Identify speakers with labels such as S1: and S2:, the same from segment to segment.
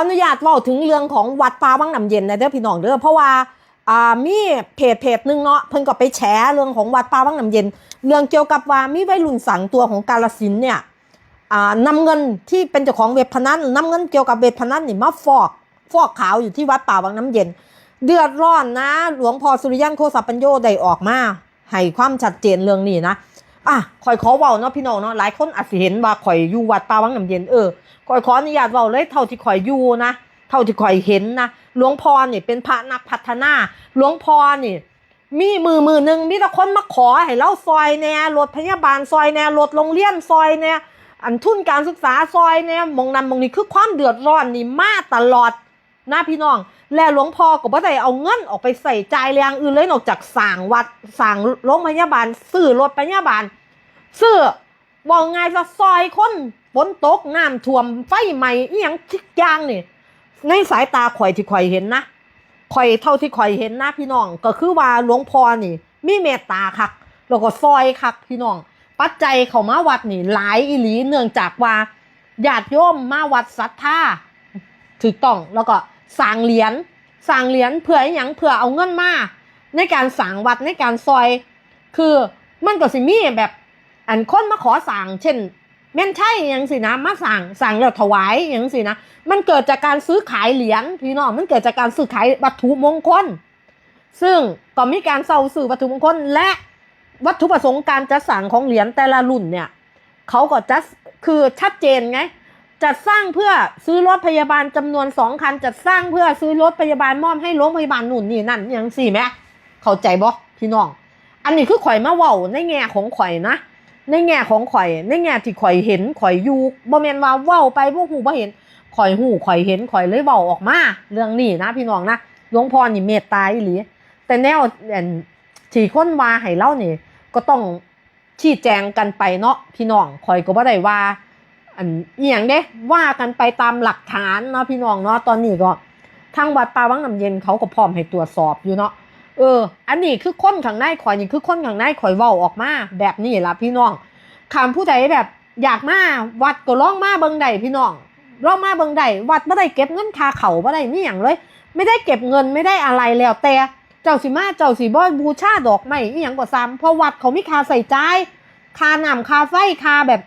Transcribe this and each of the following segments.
S1: อนุญาตเว่าถึงเรื่องของวัดป่าวังน้ำเย็นนะเด้อพี่น้องเด้อเพราะว่าอ่ามีเพจเพจหนึงเนาะเพิ่นก็ไปแฉเรื่องของวัดป่าวังน้ำเย็น เรื่องเกี่ยวกับว่ามีวัยรุ่นสั่งตัวของกาลสินเนี่ยอ่านำเงินที่เป็นเจ้าของเว็บพนันนำเงินเกี่ยวกับเว็บพนันนี่มาฟอกฟอกขาวอยู่ที่วัดป่าวังน้ำเย็น เดือดร้อนนะ หลวงพ่อสุริยันโคสัปัญโยได้ออกมาให้ความชัดเจนเรื่องนี้นะ อะข่อยขอเว้าเนาะพี่น้องเนาะหลายคนอาจสิเห็นว่าข่อยอยู่วัดป่าวังน้ำเย็นเออข่อยขออนุญาตเว้าเลยเท่าที่ข่อยอยู่นะ เท่าที่ข่อยเห็นนะหลวงพ่อนี่เป็นพระนักพัฒนาหลวงพ่อนี่ มีมือมือหนึ่งมีแต่คนมาขอให้เราซอยแน่รถพยาบาลซอยแน่รถโรงเรียนซอยแน่อันทุนการศึกษาซอยแน่มองนั้นมองนี้คือความเดือดร้อนนี่มาตลอดนะพี่น้อง และหลวงพ่อก็บ่ได้เอาเงินออกไปใส่ใจายแรงอื่นเลยนอกจากสั่งวัดสั่งโรงพยาบาลซื้อรถพยาบาล ซื้อบอกไงจะซอยคนฝนตกน้ำท่วมไฟไหม้อีหยังทุกอย่างนี่ในสายตาข่อยที่ข่อยเห็นนะข่อยเท่าที่ข่อยเห็นนะพี่น้อง ก็คือว่าหลวงพ่อนี่ มีเมตตาคักแล้วก็ซอยคักพี่น้อง ปัจจัยเขามาวัดนี่หลายอีหลีเนื่องจากว่าญาติโยมมาวัดศรัทธาถูกต้องแล้วก็สร้างเหรียญสร้างเหรียญเพื่ออหยังเพื่อเอาเงินมาในการสร้างวัดในการซอย คือมันก็สิมีแบบ อันคนมาขอสั่งเช่นแม่นใช่ยังสินะมาสั่งสั่งแล้วถวายยังสินะมันเกิดจากการซื้อขายเหรียญพี่น้องมันเกิดจากการซื้อขายวัตถุมงคล ซึ่งก็มีการเซาซื้อวัตถุมงคล และวัตถุประสงค์การจัดสั่งของเหรียญแต่ละรุ่นเนี่ยเขาก็จะคือชัดเจนไงจัดสร้างเพื่อซื้อรถพยาบาลจำนวนสองคันจัดสร้างเพื่อซื้อรถพยาบาลมอบให้โรงพยาบาลนู่นนี่นั่นยังสี่ไหมเข้าใจบ่พี่น้อง อันนี้คือข่อยมาเว้าในแง่ของข่อยนะ ในแง่ของข่อย ในแง่ที่ข่อยเห็นข่อยอยู่บ่แม่นว่าเว้าไปบ่ฮู้บ่เห็นข่อยฮู้ข่อยเห็นข่อยเลยเว้าออกมา เรื่องนี้นะ พี่น้องนะหลวงพ่อนี่เมตตาอีหลีแต่แนวอันที่คนว่าให้เล่านี่ก็ต้องชี้แจงกันไปเนาะพี่น้องข่อยก็บ่ได้ว่าอันอีหยังเด้ว่ากันไปตามหลักฐานเนาะพี่น้องเนาะตอนนี้ก็ทางวัดป่าวังน้ำเย็นเขาก็พร้อมให้ตรวจสอบอยู่เนาะ เออ อันนี้คือคนข้างในข่อยนี่คือคนข้างในข่อยเว้าออกมา แบบนี้ล่ะพี่น้องคำผู้ใดแบบอยากมาวัดก็ร้องมาเบิงใดพี่น้องร้องมาเบิงใดวัดไม่ได้เก็บเงินคาเขาไม่ได้มีอย่างเลย ไม่ได้เก็บเงินไม่ได้อะไรแล้วแต่เจ้าสิมาเจ้าสิบ่บูชาดอกไม้อีหยังก็ซ้ำเพราะวัดเขามีคาใส่ใจคาน้ำคาไฟคาแบบ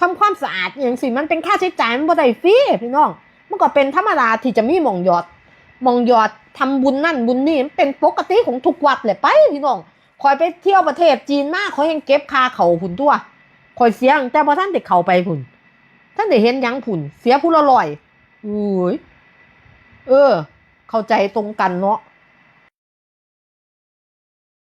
S1: ทำความสะอาดอย่างสิมันเป็นค่าใช้จ่ายมันบ่ได้ฟรีพี่น้องมันก็เป็นธรรมดาที่จะมีหมองหยอด มองยอดทำบุญนั่นบุญนี่มันเป็นปกติของทุกวัดเลยไปพี่น้องคอยไปเที่ยวประเทศจีนมาเขายังเก็บคาเขาผุนตัวคอยเสียงแต่พอท่านเด็กเขาไปผุนท่านเด้เห็นยังผุนเสียผู้ละลอยอุ้ยเออ เข้าใจตรงกันเนาะ